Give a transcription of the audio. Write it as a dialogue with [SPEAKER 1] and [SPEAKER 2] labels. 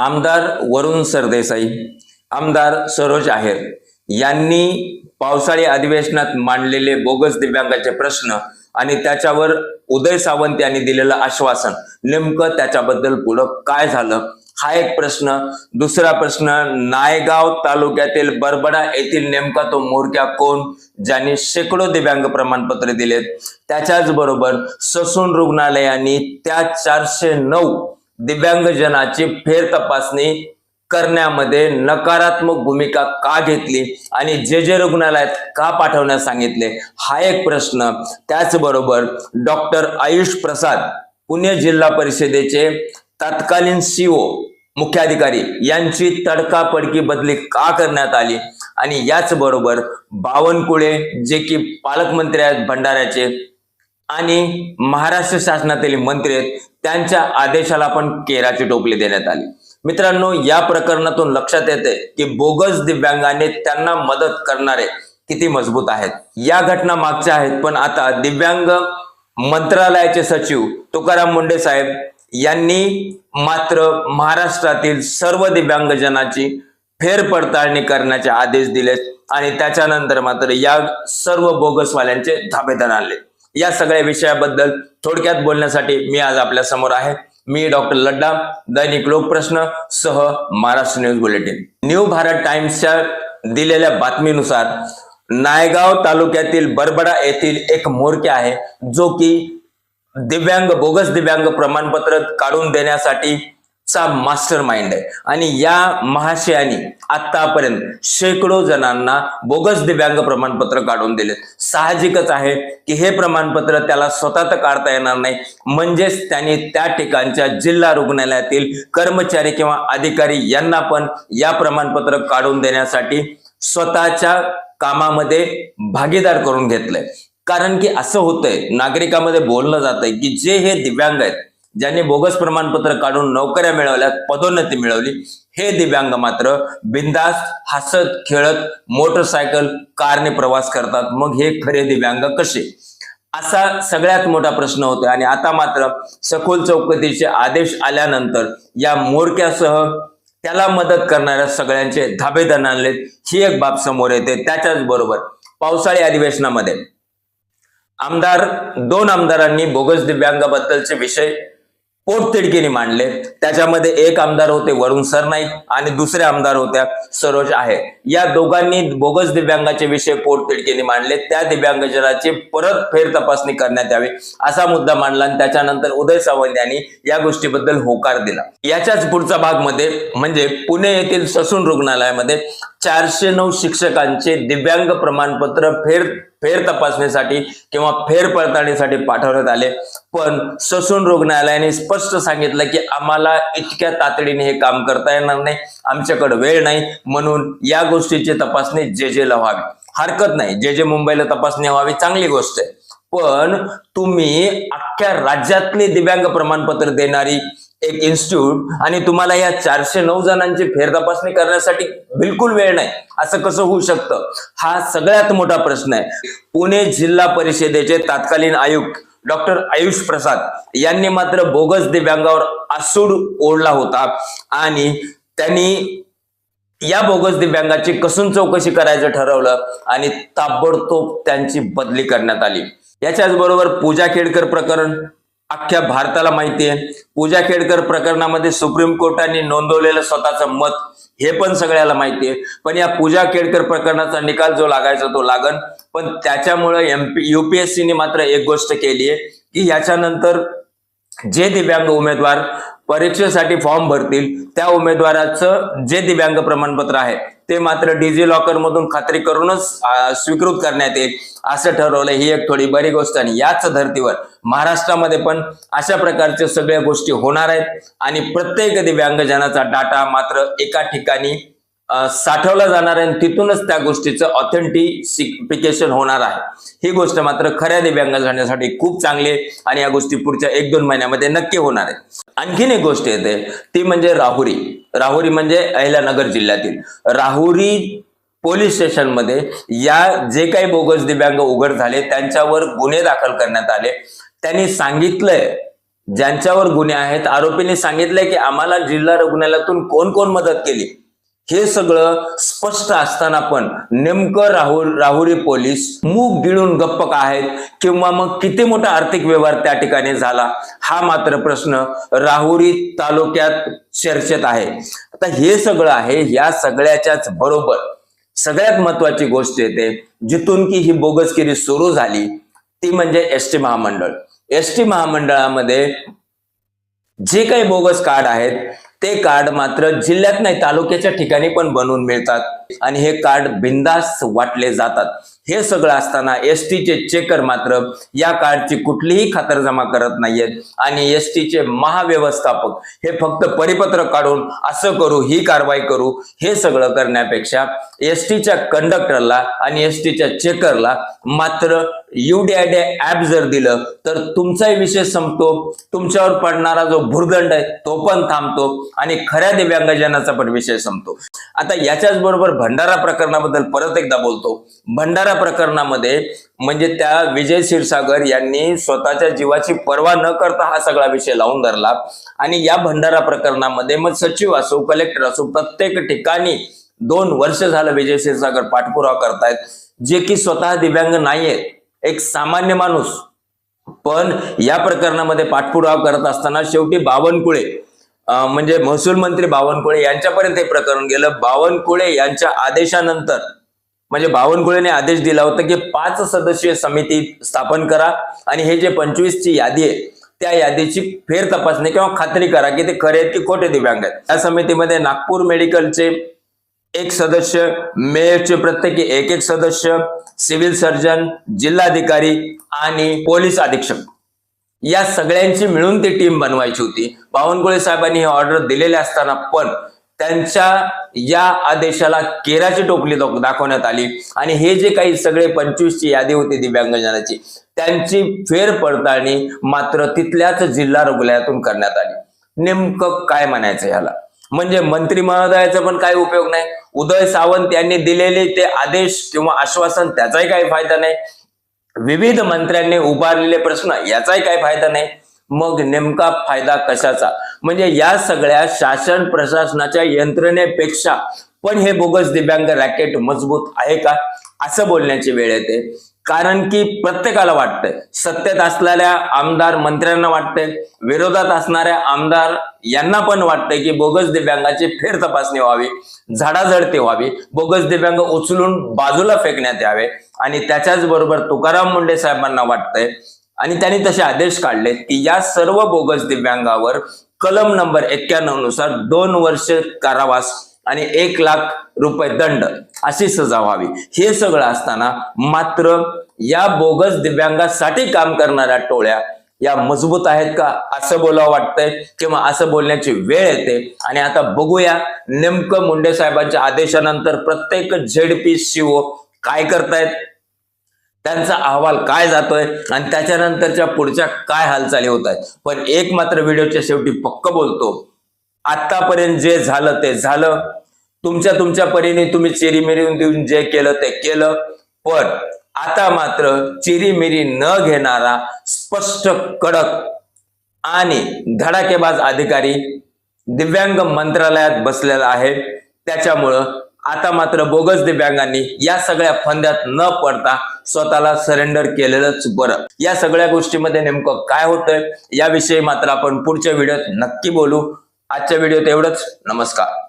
[SPEAKER 1] आमदार वरुण सरदेसाई आमदार सरोज आहेर यांनी पावसाळी अधिवेशनात मांडलेले बोगस दिव्यांगाचे प्रश्न आणि त्याच्यावर उदय सावंत यांनी दिलेलं आश्वासन नेमकं त्याच्याबद्दल पुढं काय झालं? हा एक प्रश्न. दुसरा प्रश्न नायगाव तालुक्यातील बरबडा येथील नेमका तो मोरक्या कोण? ज्यांनी शेकडो दिव्यांग प्रमाणपत्र दिलेत. त्याच्याच बरोबर ससून रुग्णालयाने त्या चारशे नऊ दिव्यांगजनाची फेर तपासणी करण्यामध्ये नकारात्मक भूमिका का घेतली आणि जे जे रुग्णालयात का पाठवण्यास सांगितले? हा एक प्रश्न. त्याचबरोबर डॉक्टर आयुष प्रसाद पुणे जिल्हा परिषदेचे तत्कालीन सीओ मुख्याधिकारी यांची तडकापडकी बदली का करण्यात आली? आणि याचबरोबर बावनकुळे जे की पालकमंत्री आहेत भंडाऱ्याचे आणि महाराष्ट्र शासनातील मंत्री आहेत त्यांच्या आदेशाला पण केराची टोपली देण्यात आली. मित्रांनो या प्रकरणातून लक्षात येते की बोगस दिव्यांगाने त्यांना मदत करणारे किती मजबूत आहेत. या घटना मागच्या आहेत पण आता दिव्यांग मंत्रालयाचे सचिव तुकाराम मुंडे साहेब यांनी मात्र महाराष्ट्रातील सर्व दिव्यांगजनाची फेरपडताळणी करण्याचे आदेश दिले आणि त्याच्यानंतर मात्र या सर्व बोगसवाल्यांचे धाबेदन आणले या सगळ्या विषयाबद्दल थोडक्यात बोलण्यासाठी मी आज आपल्यासमोर आहे. मी डॉक्टर लड्डा दैनिक लोकप्रश्न सह Maharashtra news bulletin. New Bharat टाइम्सच्या दिलेल्या बातमीनुसार नायगाव तालुक्यातील बरबडा येथील एक मोरके आहे जो की दिव्यांग बोगस दिव्यांग प्रमाणपत्र काढून देण्यासाठी चा मास्टर माइंड आहे. आणि या महाशयानी आतापर्यंत शेकडो जणांना बोगस दिव्यांग प्रमाणपत्र काढून दिले साहजिकच आहे की हे प्रमाणपत्र त्याला स्वतः तर काढता येणार नाही. म्हणजेच त्यांनी त्या ठिकाणच्या जिल्हा रुग्णालयातील कर्मचारी किंवा अधिकारी यांना पण या प्रमाणपत्र काढून देण्यासाठी स्वतःच्या कामामध्ये भागीदार करून घेतलंय. कारण की असं होतंय नागरिकांमध्ये बोललं जातंय की जे हे दिव्यांग आहेत ज्यांनी बोगस प्रमाणपत्र काढून नोकऱ्या मिळवल्या पदोन्नती मिळवली हे दिव्यांग मात्र बिंदास्त हसत खेळत मोटरसायकल कारने प्रवास करतात. मग हे खरे दिव्यांग कसे? असा सगळ्यात मोठा प्रश्न होतो आणि आता मात्र सखोल चौकटीचे आदेश आल्यानंतर या मोरक्यासह त्याला मदत करणाऱ्या सगळ्यांचे धाबेदन आणले ही एक बाब समोर येते. त्याच्याच बरोबर पावसाळी अधिवेशनामध्ये आमदार दोन आमदारांनी बोगस दिव्यांगाबद्दलचे विषय पोटतिडकीने मांडले. त्याच्यामध्ये एक आमदार होते वरुण सरनाईक आणि दुसरे आमदार होत्या सरोज आहे. या दोघांनी बोगस दिव्यांगाचे विषय पोटतिडकीने मांडले. त्या दिव्यांगजनाची परत फेर तपासणी करण्यात यावी असा मुद्दा मांडला आणि त्याच्यानंतर उदय सावंत यांनी या गोष्टीबद्दल होकार दिला. याच्याच पुढचा भागमध्ये म्हणजे पुणे येथील ससून रुग्णालयामध्ये चारशे नऊ शिक्षकांचे दिव्यांग प्रमाणपत्र फेर फेर तपासणीसाठी किंवा फेर पडताळणीसाठी पाठवण्यात आले. पण ससून रुग्णालयाने स्पष्ट सांगितलं की आम्हाला इतक्या तातडीने हे काम करता येणार नाही. आमच्याकडे वेळ नाही. म्हणून या गोष्टीची तपासणी जे जे व्हावी. हरकत नाही. जे जे मुंबईला तपासणी व्हावी चांगली गोष्ट आहे. पण तुम्ही अख्ख्या राज्यातले दिव्यांग प्रमाणपत्र देणारी एक इन्स्टिट्यूट आणि तुम्हाला या चारशे नऊ जणांची फेर तपासणी करण्यासाठी बिलकुल वेळ नाही. असं कसं होऊ शकतं? हा सगळ्यात मोठा प्रश्न आहे. पुणे जिल्हा परिषदेचे तत्कालीन आयुक्त डॉक्टर आयुष प्रसाद यांनी मात्र बोगस दिव्यांगावर आसूड ओढला होता. आणि त्यांनी या बोगस दिव्यांगाची कसून चौकशी करायचं ठरवलं आणि ताबडतोब त्यांची बदली करण्यात आली. याच्याच बरोबर पूजा खेडकर प्रकरण अख्ख्या भारताला माहिती आहे. पूजा खेडकर प्रकरणामध्ये सुप्रीम कोर्टाने नोंदवलेलं स्वतःचं मत हे पण सगळ्याला माहिती आहे. पण या पूजा केडकर प्रकरणाचा निकाल जो लागायचा तो लागण पण त्याच्यामुळे एमपी युपीएससीने मात्र एक गोष्ट केली आहे की याच्यानंतर जे दिव्यांग उमेदवार परीक्षेसाठी फॉर्म भरतील त्या उमेदवाराचं जे दिव्यांग प्रमाणपत्र आहे ते मात्र डिजी लॉकरमधून खात्री करूनच स्वीकृत करण्यात येईल असं ठरवलं. ही एक थोडी बरी गोष्ट. आणि याच धर्तीवर महाराष्ट्रामध्ये पण अशा प्रकारच्या सगळ्या गोष्टी होणार आहेत. आणि प्रत्येक दिव्यांगजनाचा डाटा मात्र एका ठिकाणी साठवला जाणार आहे आणि तिथूनच त्या गोष्टीचं ऑथेंटिसिफिकेशन होणार आहे. ही गोष्ट मात्र खऱ्या दिव्यांग जाण्यासाठी खूप चांगली आहे आणि या गोष्टी पुढच्या एक दोन महिन्यामध्ये नक्की होणार आहे आणखीन एक गोष्ट येते ती म्हणजे राहुरी. राहुरी म्हणजे अहिल्यानगर जिल्ह्यातील. राहुरी पोलीस स्टेशनमध्ये या जे काही बोगस दिव्यांग उघड झाले त्यांच्यावर गुन्हे दाखल करण्यात आले. त्यांनी सांगितलंय ज्यांच्यावर गुन्हे आहेत आरोपींनी सांगितलंय की आम्हाला जिल्हा रुग्णालयातून कोण कोण मदत केली? हे सगळं स्पष्ट असताना पण नेमकं राहुल राहुरी पोलीस मूग गिळून गप्प का आहेत किंवा मग किती मोठा आर्थिक व्यवहार त्या ठिकाणी झाला हा मात्र प्रश्न राहुरी तालुक्यात चर्चेत आहे. आता हे सगळं आहे या सगळ्याच्याच बरोबर. सगळ्यात महत्वाची गोष्ट येते जिथून की ही बोगसगिरी सुरू झाली ती म्हणजे एस टी महामंडळ. एस टी महामंडळामध्ये जे काही बोगस कार्ड आहेत ते कार्ड मात्र जिल्ह्यात नाही तालुक्याच्या ठिकाणी पण बनवून मिळतात. आणि हे कार्ड बिंदास वाटले जातात. हे सगळं असताना एस टीचे चेकर मात्र या कार्डची कुठलीही खातरजमा करत नाहीयेत. आणि एस टीचे महाव्यवस्थापक हे फक्त परिपत्र काढून असं करू ही कारवाई करू हे सगळं करण्यापेक्षा एस टीच्या कंडक्टरला आणि एस टीच्या चेकरला मात्र युडीआयडे ऍप जर दिलं तर तुमचाही विषय संपतो. तुमच्यावर पडणारा जो भुर्दंड आहे तो पण थांबतो. आणि खऱ्या दिव्यांगजनाचा पण विषय संपतो. आता याच्याच बरोबर भंडारा प्रकरणाबद्दल परत एकदा बोलतो. भंडारा प्रकरणामध्ये म्हणजे त्या विजय क्षीरसागर यांनी स्वतःच्या जीवाची पर्वा न करता हा सगळा विषय लावून धरला. आणि या भंडारा प्रकरणामध्ये मग सचिव असो कलेक्टर असो प्रत्येक ठिकाणी दोन वर्ष झालं विजय क्षीरसागर पाठपुरावा करतायत जे की स्वतः दिव्यांग नाहीयेत. एक सामान्य माणूस. पण या प्रकरणामध्ये पाठपुरावा करत असताना शेवटी बावनकुळे म्हणजे महसूल मंत्री बावनकुळे यांच्यापर्यंत हे प्रकरण गेलं. बावनकुळे यांच्या आदेशानंतर म्हणजे बावनकुळेने आदेश दिला होता की पाच सदस्यीय समिती स्थापन करा आणि हे जे पंचवीस ची यादी आहे त्या यादीची फेर तपासणी किंवा खात्री करा की ते खरे आहेत की खोटे दिव्यांग आहेत. त्या समितीमध्ये नागपूर मेडिकलचे एक सदस्य मेयरचे प्रत्येकी एक एक सदस्य सिव्हिल सर्जन जिल्हाधिकारी आणि पोलीस अधीक्षक. या सगळ्यांची मिळून ती टीम बनवायची होती. बावनकुळे साहेबांनी हे ऑर्डर दिलेले असताना पण त्यांच्या या आदेशाला केराची टोपली दाखवण्यात आली. आणि हे जे काही सगळे पंचवीसची यादी होती दिव्यांगजनाची त्यांची फेर पडताळणी मात्र तिथल्याच जिल्हा रुग्णालयातून करण्यात आली. नेमकं काय म्हणायचं याला म्हणजे मंत्री महोदयाचा पण काही उपयोग नाही. उदय सावंत यांनी दिलेले ते आदेश किंवा आश्वासन त्याचाही काही फायदा नाही. विविध मंत्र्यांनी उभारलेले प्रश्न याचाही काही फायदा नाही. मग नेमका फायदा कशाचा? म्हणजे या सगळ्या शासन प्रशासनाच्या यंत्रणेपेक्षा पण हे बोगस दिव्यांग रॅकेट मजबूत आहे का? असं बोलण्याची वेळ येते. कारण की प्रत्येकाला वाटतंय सत्तेत असलेल्या आमदार मंत्र्यांना वाटतंय विरोधात असणाऱ्या आमदार यांना पण वाटतंय की बोगस दिव्यांगाची फेर तपासणी व्हावी झाडाझडती व्हावी बोगस दिव्यांग उचलून बाजूला फेकण्यात यावे. आणि त्याच्याच बरोबर तुकाराम मुंडे साहेबांना वाटतंय आणि त्यांनी तसे आदेश काढले की या सर्व बोगस दिव्यांगावर कलम नंबर एक्क्याण्णवनुसार दोन वर्ष कारावास आणि एक लाख रुपये दंड अशी सजा व्हावी. हे सगळं असताना मात्र या बोगस दिव्यांगासाठी काम करणाऱ्या टोळ्या या मजबूत आहेत का? असं बोलावं वाटतंय किंवा असं बोलण्याची वेळ येते? आणि आता बघूया नेमकं मुंडे साहेबांच्या आदेशानंतर प्रत्येक झेडपी सीओ काय करतायत? त्यांचा अहवाल काय जातोय आणि त्याच्यानंतरच्या पुढच्या काय हालचाली होत आहेत. पण एक मात्र व्हिडिओच्या शेवटी पक्क बोलतो आतापर्यंत जे झालं ते झालं. तुमच्या तुमच्या परीने तुम्ही चिरीमिरी देऊन जे केलं ते केलं. पण आता मात्र चिरीमिरी न घेणारा स्पष्ट कडक आणि धडाकेबाज अधिकारी दिव्यांग मंत्रालयात बसलेला आहे. त्याच्यामुळं आता मात्र बोगस दिव्यांगांनी या सगळ्या फंद्यात न पडता स्वतःला सरेंडर केलेलंच बरं. या सगळ्या गोष्टीमध्ये नेमकं काय होतंय याविषयी मात्र आपण पुढच्या व्हिडिओत नक्की बोलू. आजच्या व्हिडिओत एवढंच. नमस्कार.